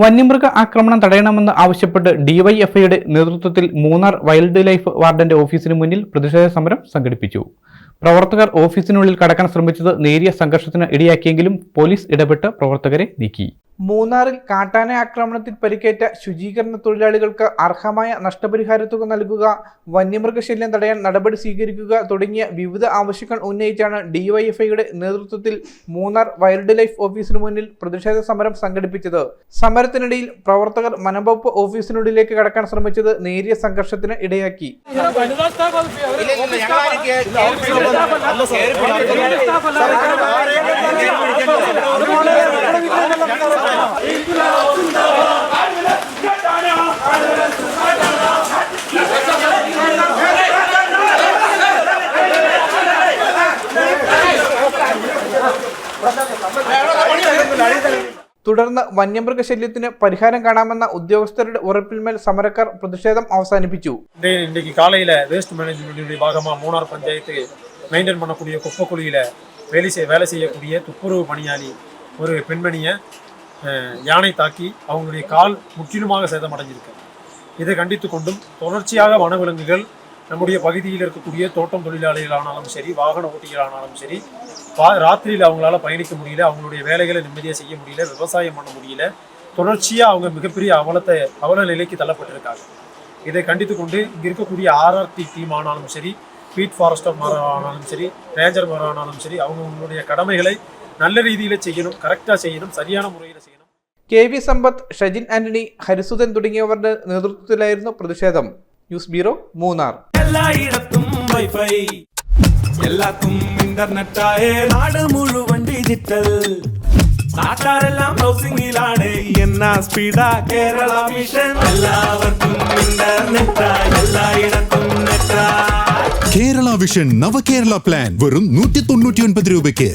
വന്യമൃഗ ആക്രമണം തടയണമെന്ന് ആവശ്യപ്പെട്ട് ഡിവൈഎഫ്ഐയുടെ നേതൃത്വത്തിൽ മൂന്നാർ വൈൽഡ് ലൈഫ് വാർഡന്റെ ഓഫീസിന് മുന്നിൽ പ്രതിഷേധ സമരം സംഘടിപ്പിച്ചു. പ്രവർത്തകർ ഓഫീസിനുള്ളിൽ കടക്കാൻ ശ്രമിച്ചത് നേരിയ സംഘർഷത്തിന് ഇടയാക്കിയെങ്കിലും പോലീസ് ഇടപെട്ട് പ്രവർത്തകരെ നീക്കി. മൂന്നാറിൽ കാട്ടാന ആക്രമണത്തിൽ പരിക്കേറ്റ ശുചീകരണ തൊഴിലാളികൾക്ക് അർഹമായ നഷ്ടപരിഹാര തുക നൽകുക വന്യമൃഗശല്യം തടയാൻ നടപടി സ്വീകരിക്കുക തുടങ്ങിയ വിവിധ ആവശ്യങ്ങൾ ഉന്നയിച്ചാണ് ഡിവൈഎഫ്ഐയുടെ നേതൃത്വത്തിൽ മൂന്നാർ വൈൽഡ് ലൈഫ് ഓഫീസിന് മുന്നിൽ പ്രതിഷേധ സമരം സംഘടിപ്പിച്ചത്. സമരത്തിനിടയിൽ പ്രവർത്തകർ വനംവകുപ്പ് ഓഫീസിനുള്ളിലേക്ക് കടക്കാൻ ശ്രമിച്ചത് നേരിയ സംഘർഷത്തിന് ഇടയാക്കി. തുടർന്ന് വന്യമൃഗശല്യത്തിന് പരിഹാരം കാണാമെന്ന ഉദ്യോഗസ്ഥരുടെ ഉറപ്പിന്മേൽ സമരക്കാർ പ്രതിഷേധം അവസാനിപ്പിച്ചു ഇന്നേക്ക് കാലയിലെ വേസ്റ്റ് മാനേജ്മെന്റിന്റെ ഭാഗമായ മൂന്നാർ പഞ്ചായത്ത് மெயின்டைன் பண்ணக்கூடிய കുപ്പക്കുളിയിലെ വേല വേല ചെയ്യക്കൂടിയ செய்யக்கூடிய துப்புரவு ഒരു ஒரு யானை தாக்கி அவங்களுடைய கால் முற்றிலுமாக சேதமடைஞ்சிருக்கு. இதை கண்டித்து கொண்டும் தொடர்ச்சியாக வனவிலங்குகள் நம்முடைய பகுதியில் இருக்கக்கூடிய தோட்டம் தொழிலாளிகளானாலும் சரி வாகன ஓட்டிகளானாலும் சரி பா- ராத்திரியில் அவங்களால பயணிக்க முடியல அவங்களுடைய வேலைகளை நிம்மதியாக செய்ய முடியல விவசாயம் பண்ண முடியல தொடர்ச்சியாக அவங்க மிகப்பெரிய அவலத்தை அவல நிலைக்கு தள்ளப்பட்டிருக்காங்க. இதை கண்டித்து கொண்டு இங்கே இருக்கக்கூடிய ஆர்ஆர்டி டீம் ஆனாலும் சரி பீட் ஃபாரஸ்டர் ஆனாலும் சரி ரேஞ்சர் ஆனாலும் சரி அவங்களுடைய கடமைகளை நல்ல ரீதியில் செய்யணும் கரெக்டாக செய்யணும் சரியான முறையில் செய்யணும். K V Sampath Shajin Antony Harisudhan തുടങ്ങിയവരുടെ നേതൃത്വത്തിലായിരുന്നു പ്രതിഷേധം. News bureau Munnar. എല്ലായിടത്തും വൈഫൈ. എല്ലാത്തും നാട് മുഴുവൻ ഡിജിറ്റൽ. നാട്ടാരെല്ലാം ബ്രൗസിംഗിലാണ് എന്നാ സ്പീഡാ കേരള വിഷൻ എല്ലാവർക്കും എല്ലായിടത്തും കേരള വിഷൻ നവകേരള പ്ലാൻ വെറും നൂറ്റി തൊണ്ണൂറ്റി ഒൻപത് രൂപയ്ക്ക്.